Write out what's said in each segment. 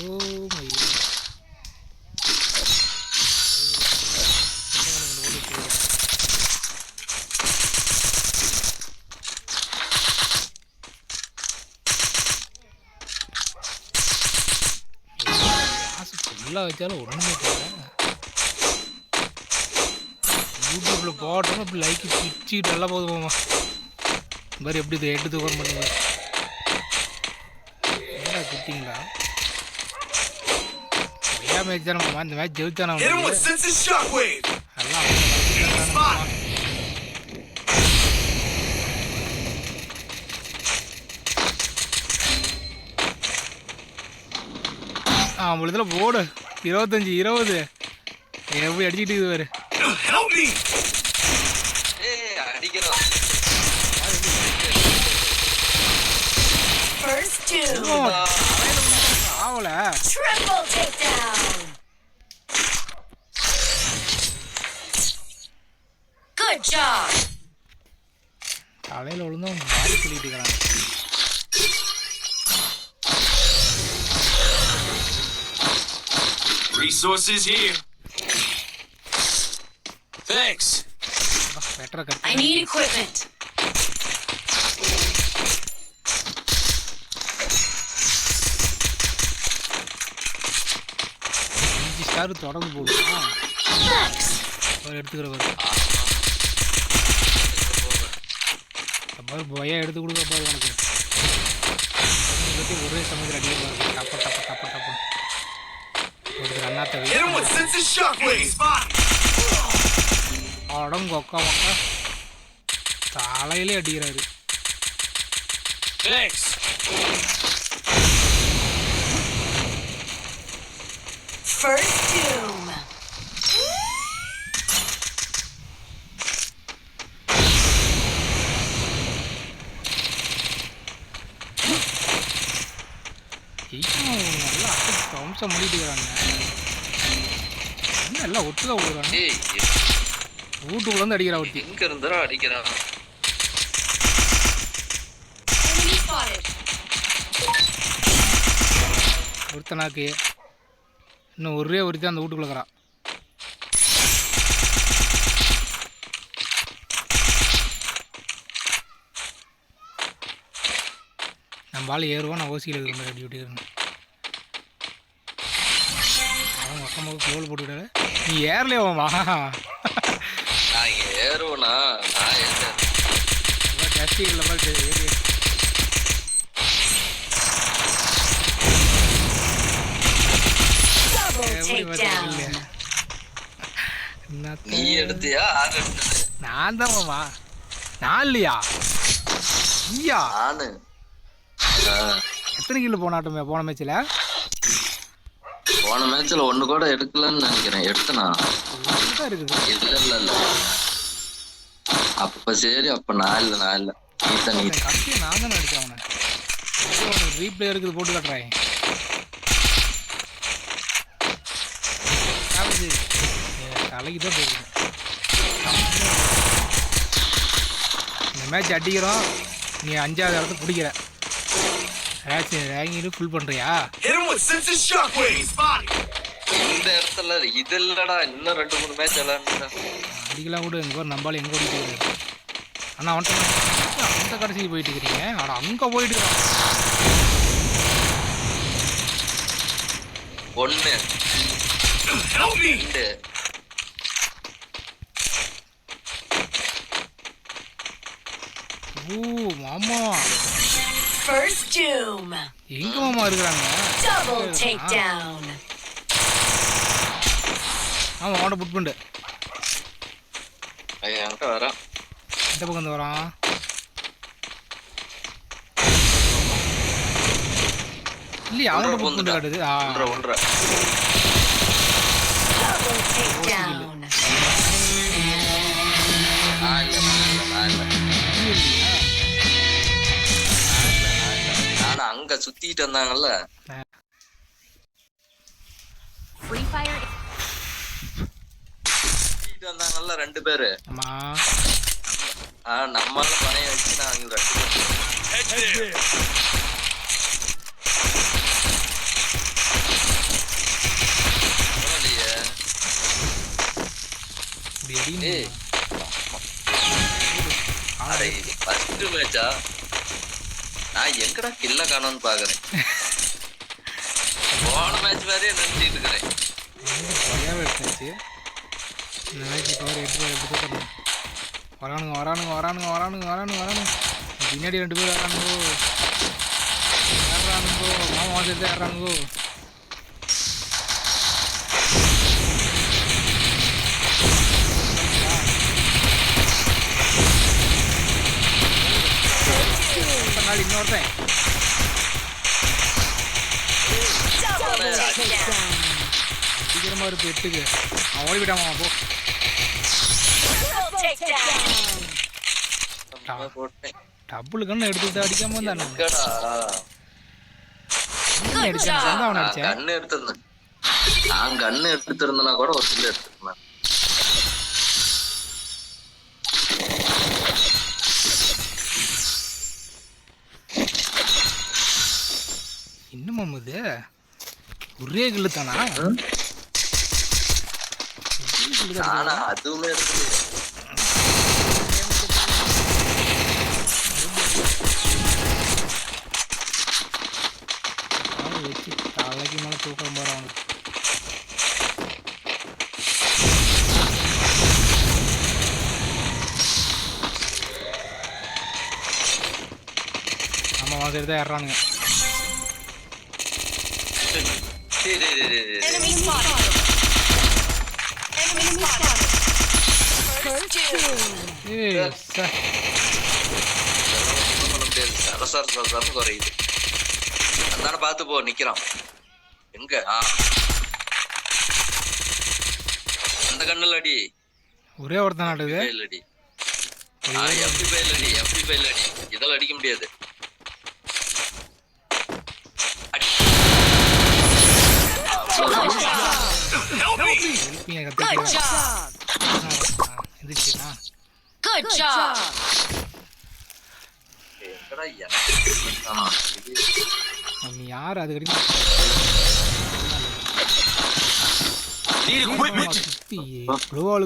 ஓ ஃபுல்லாக வச்சாலும் ஒன்றுமே தெரியல. யூடியூப்பில் போட்டோம் இப்படி லைக் பிச்சு நல்லா போகுது இந்த மாதிரி எப்படி இதை எட்டு தூக்கம் பண்ணுங்க குட்டிங்களா? ஒரே மேட்ச் தானே மாமா இந்த மேட்ச் ஜெயிச்சானா Hit him with senses shockwave. எல்லாம் இதில் போடு. இருபத்தஞ்சி இருபது. எப்படி அடிச்சுட்டு இருக்குது பாரு. Resources here. Thanks. I need equipment. Star தொடர்ந்து போடுவோம் Thanks. அவர் எடுத்துக்கிறவர் மாதிரி பயம் எடுத்து கொடுக்க பாரு உனக்கு ஒரே சமயத்தில் அடிக்க பாரு டப்ப டப்ப டப்ப டப்ப shockwave. Spot. உடம்பு ஒக்கா ஒக்கா தலையிலே அடிக்கிறாரு Thanks. First doom. வம்சம் முடிட்டுக்கிறாங்க. என்ன எல்லாம் ஒட்டுதா விடுறாங்க ஏய் வீட்டுக்குள்ள வந்து அடிக்கிறா ஒருத்தி. எங்க இருந்தாலும் அடிக்கிறான். ஒருத்தனாக்கு இன்னும் ஒரே ஒருத்தி அந்த வீட்டுக்குள்ள இருக்கிறா. நம்ம ஆள் ஏறுவோம் நான் ஓசியில் இருக்கிற மாதிரி அடி விட்டுக்கிறேன் அவன் பக்கமாக கோல் போட்டுக்கிட்டாரு. நீ ஏறலையாவாமா நான் ஏறுவனா? நான் ஏறேன் டஸ்டி இல்லை மாதிரி ஏறி நீ எடுத்தியா? நான் தான் மாமா நான் இல்லையா? ஐயா எத்தனை கிலோ போனாட்டோமே போன மேட்ச்சில் போன மேட்ச்ல ஒண்ணு கூட எடுக்கலன்னு நினைக்கிறேன். எடுத்தனா? இல்ல இல்ல இல்ல அப்ப சரி அப்ப நான் இல்ல நான் இல்ல. நீ தான் நீ நான் தானே அடிச்சேன் அவனை. ரீப்ளே இருக்குது போட்டு காட்டுறேன் காலேஜ் தலைக்கு தான் போகுது இந்த மேட்ச் அடிக்கிறோம். நீ அஞ்சாவது இடத்த பிடிக்கிற. ஏதாச்சும் ரேங்கிட்டு ஃபுல் பண்ணுறியா. இந்த இடத்துல இது இல்லடா இன்னும் ரெண்டு மூணு மேட்ச் விளையாடுறேன் அடிக்கலாம் கூட எங்கே நம்பால எங்கே ஓடிட்டு இருக்காரு. ஆனால் அவன்கிட்ட அந்த கடைசிக்கு போயிட்டு இருக்கிறீங்க ஆனால் அங்கே போயிட்டு. ரெண்டு. ஓ மாமா First doom. எங்க மாமா இருக்கிறாங்க? Double takedown. ஆமா அவனை புட் பண்ணு அவன் என்கிட்ட வரான். இந்த பக்கம் வந்து வரான்? இல்லையா அவனை புட் பண்ணு காட்டுது. ஒன்றரை ஒன்றரை. சுத்திட்டு வந்தாங்கல்ல வந்தாங்கல்ல ரெண்டு பேரு? ஆஹ் நம்மளால பணைய வச்சு நான் அவங்க ரெண்டு பரவாயில்லையே. அரை ஃபர்ஸ்ட் மேட்சா நான் எங்கடா கில்ல காணோம்னு பாக்குறேன். போன மேட்ச் மாதிரியே நினைச்சிட்டு இருக்கிறேன். இந்த மேட்ச் பவர் எடுத்து எடுத்து தரணும் வரானுங்க வரானுங்க வரானுங்க வரானுங்க வரானுங்க வரானுங்க. பின்னாடி ரெண்டு பேர் வரானுங்கோ. ஏறானுங்கோ மாமா வந்துட்டு ஏறானுங்கோ நாள் இன்னொருத்தன். சீக்கிரமா இருக்கு எட்டுக்கு அவன் ஓடி விட்டாமா போ. Triple takedown. நம்ம போட்டேன். டபுள் கண்ணு எடுத்துட்டு அடிக்காம எங்கடா? அடிச்சான்? அவன் நான் அடிச்சேன்? கண்ணு எடுத்திருந்தேன். நான் கண்ணு எடுத்திருந்தேனா கூட ஒரு கில் எடுத்துருந்தேன் இன்னும் இது ஒரே கில்லு தானா? ஆனா அதுவுமே வச்சு தலைக்கு மேலே தூக்கம் போகிற அவனுக்கு அவன் சரி தான் ஏறானுங்க Enemy spotted. Enemy spotted. First doom. ஏய் சார் ஒண்ணும் பண்ண முடியாது சரசர சரசரன்னு குறையுது பார்த்து போ நிக்கிறான் எங்க ஆ அந்த கண்ணுல அடி ஒரே ஒருத்தன் நாட்டுது பைல் அடி ஆ எம்பி பைல் அடி எம்பி பைல் அடி இதெல்லாம் அடிக்க முடியாது ஆமா, இது நீ யார் அது கிடைக்கும்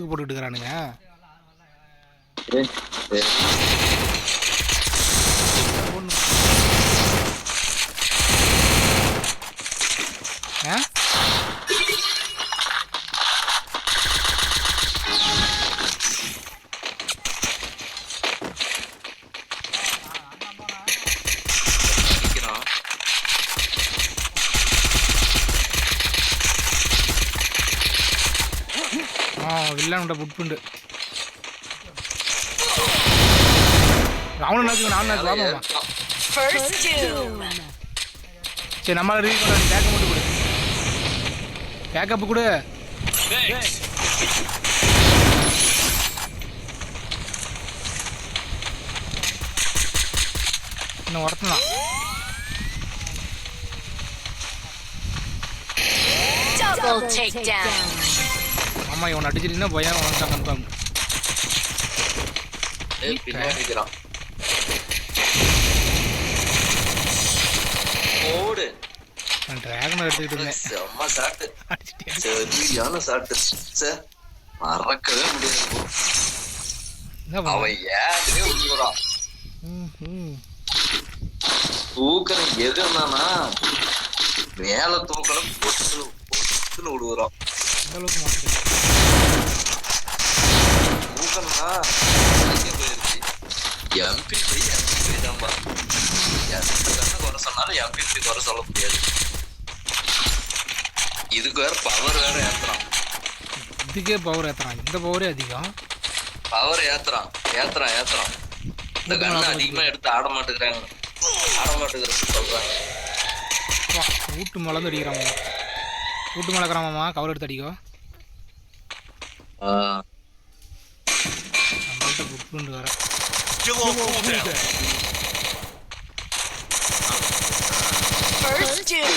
போட்டுட்டு இருக்கிறானுங்க ஏய், சரி. ஆ நாச்சு நான் நாச்சு வாமா ஏறிட்டான். First doom. சரி நம்மளால ரீச் பண்ண பேக்கப் கொடு! இன்னும் takedown. ஆமா இவன் அடிச்சிருந்தா பயம் வந்துட்டான் கன்ஃபார்ம் ஏய், பின்னாடி நிக்கிறான் ஓடு டிராகனை எடுத்துக்கிட்டு இருந்தேன் செம்ம சரியான சே மறக்கவே முடியாது அவன் ஏன் விழுகுறான் ம் தூக்கம் எது என்னன்னா மேல தூக்கல எங்கே போயிருச்சு எம்பி போய் எம்பி போய் தான்ப்பா எந்த கண்ணை குறை சொன்னாலும் எம்பி போய் குறை சொல்ல முடியாது இதுக்கு வேற பவர் வேற ஏத்துறான். இதுக்கே பவர் ஏத்துறான். இந்த பவரே அதிகம். பவர் ஏத்துறான். ஏத்துறான் ஏத்துறான். இந்த கண்ணை அதிகமா எடுத்து ஆட மாட்டேங்கிறாங்க. ஆட மாட்டேங்கிறன்னு சொல்றாங்க. வீட்டு மலர்ந்து அடிக்கிறான் வீட்டு மலக்கிறாமாம்மா கவர் எடுத்து அடிக்கோ ஆஹ் நம்மள்ட்ட புட்புண்டு வர Still on cooldown. First doom.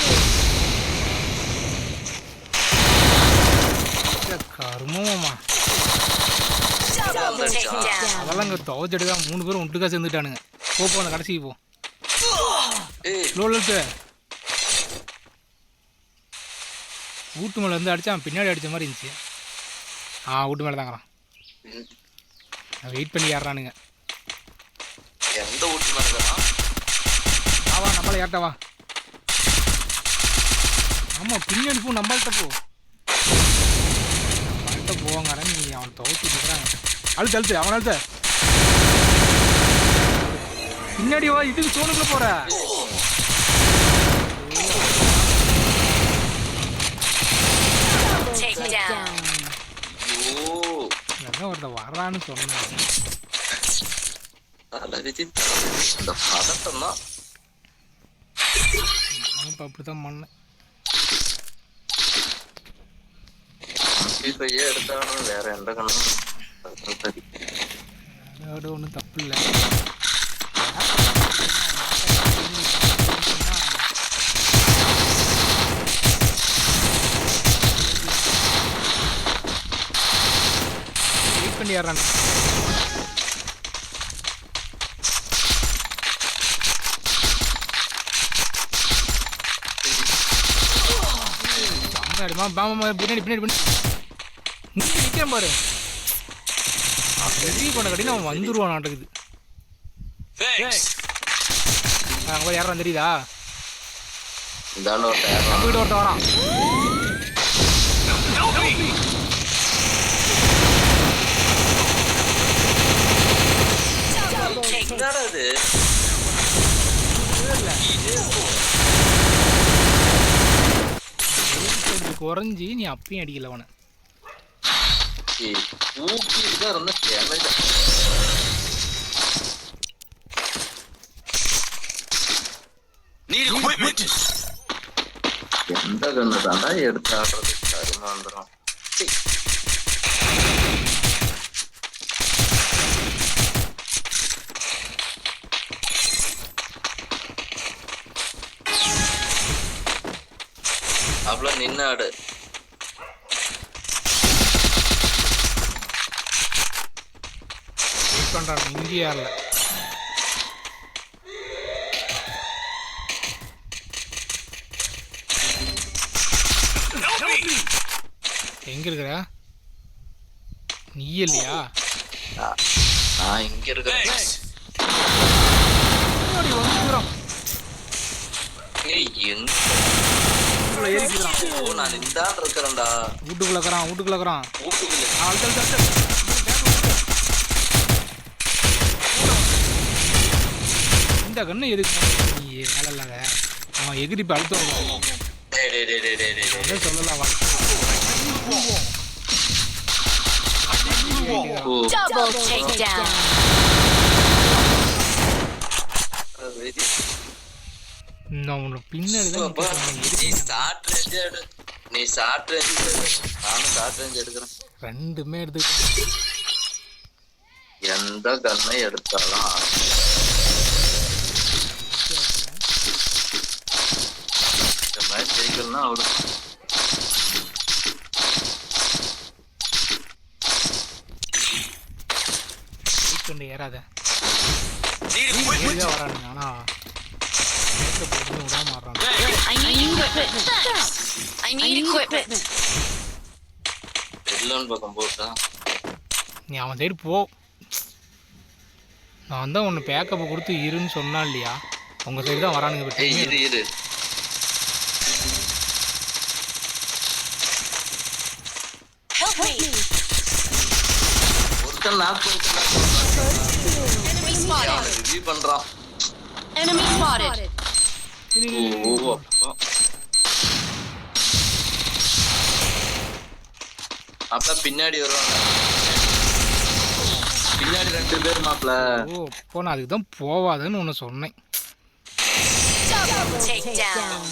Takedown. அதெல்லாம் இங்கே துவச்செடுக்கா மூணு பேரும் ஒட்டுக்கா சேர்ந்துட்டானுங்க. போ போ அந்த கடைசிக்கு போ. ஏய். லோ லெட்டு வீட்டு மேலே வந்து அடிச்சான். பின்னாடி அடிச்ச மாதிரி இருந்துச்சு. ஆ வீட்டு மேலே தாங்கிறான். வெயிட் பண்ணி ஏறானுங்க எந்த ஊட்டி மரகா வா வா நம்மள ஏட்ட வா. ஆமா பின்னாடி போ நம்மள்ட்ட போ. நம்மள்ட்ட போவாங்க நீ அவன் துவச்சிட்டு இருக்கிறாங்க அழுத்து அழுத்து அவன் அழுத்த பின்னாடி வா இதுக்கு தோணுக்குள்ள போற என்ன ஒருத்த வர்றான்னு சொன்னேன் இந்த பதட்டம் தான் இப்போ அப்படித்தான் பண்ணேன் கையே எடுத்தாலும் வேற எந்த கண்ணும் சரி அதோட ஒன்றும் தப்பு இல்லை. வெயிட் பண்ணி ஏறான் அம்மாடிமா பாமா பின்னாடி பின்னாடி பின்னாடி. நீ நிற்கிறேன் பாரு. ரெடி பண்ண கட்டி அவன் வந்துருவான் நாட்டுக்குது. அங்கே போய் யாரும் தெரியுதா? இதாண்ட ஒரு டயர் நம்ம வீடு ஒருத்தன் வரான். என்னடா இது? குறைஞ்சி நீ அப்பயும் அடிக்கல அவனை. ஏய், ஊக்கிட்டு தான் இருந்தா டேமேஜ் Need equipment. எந்த கண்ணு தாண்டா எடுத்து ஆடுறது கருமாந்திரம் சீ. அவ்வளோ நின்று Help me. எங்கே இருக்கிற? நீ இல்லையா? நான் இங்க இருக்கிறேன். ஓ நான் இந்தான் இருக்கிறேன்டா. வீட்டுக்குள்ள இருக்கிறான் வீட்டுக்குள்ள இருக்கிறான் வீட்டுக்குள்ள அழுத்த அழுத்த அழுத்த இந்த கண்ணு எதுக்கு? நீ வேலை இல்லாத. அவன் எகிரி இப்போ அழுத்த வருவான் டேய் டேய் டேய் டேய் டேய் டேய் டேய். அதே சொல்லலாம் வா double takedown. நான் உன்னை பின்னாடி நீ. ஷார்ட் ரேஞ்ச் எடு. நீ ஷார்ட் ரேஞ்ச் எடு. நானும் ஷார்ட் ரேஞ்ச் எடுக்கிறேன். ரெண்டுமே எடுத்துக்கிட்டேன். எந்த கண்ணை எடுத்தாலும் இந்த அவ்வளோ வெயிட் பண்ணி ஏறாத. வரானுங்க? ஆனா விடாம ஆடுறாங்க I need equipment. I need equipment. வெள்ளோன் பக்கம் போட்டா. நீ அவன் சைடு போ. நான் தான் உன்னை பேக்கப்பை கொடுத்து இருன்னு சொன்னா இல்லையா? உங்க சைடு தான் வரானுங்க இரு. ரிவ்யூ பண்றான் Enemy spotted. ஓ அப்பா. அப்ப பின்னாடி வருவாங்க. பின்னாடி ரெண்டு பேர் மாப்ள. ஓ நான் அதுக்கு தான் போவாதுன்னு ஒன்று சொன்னேன். Double takedown.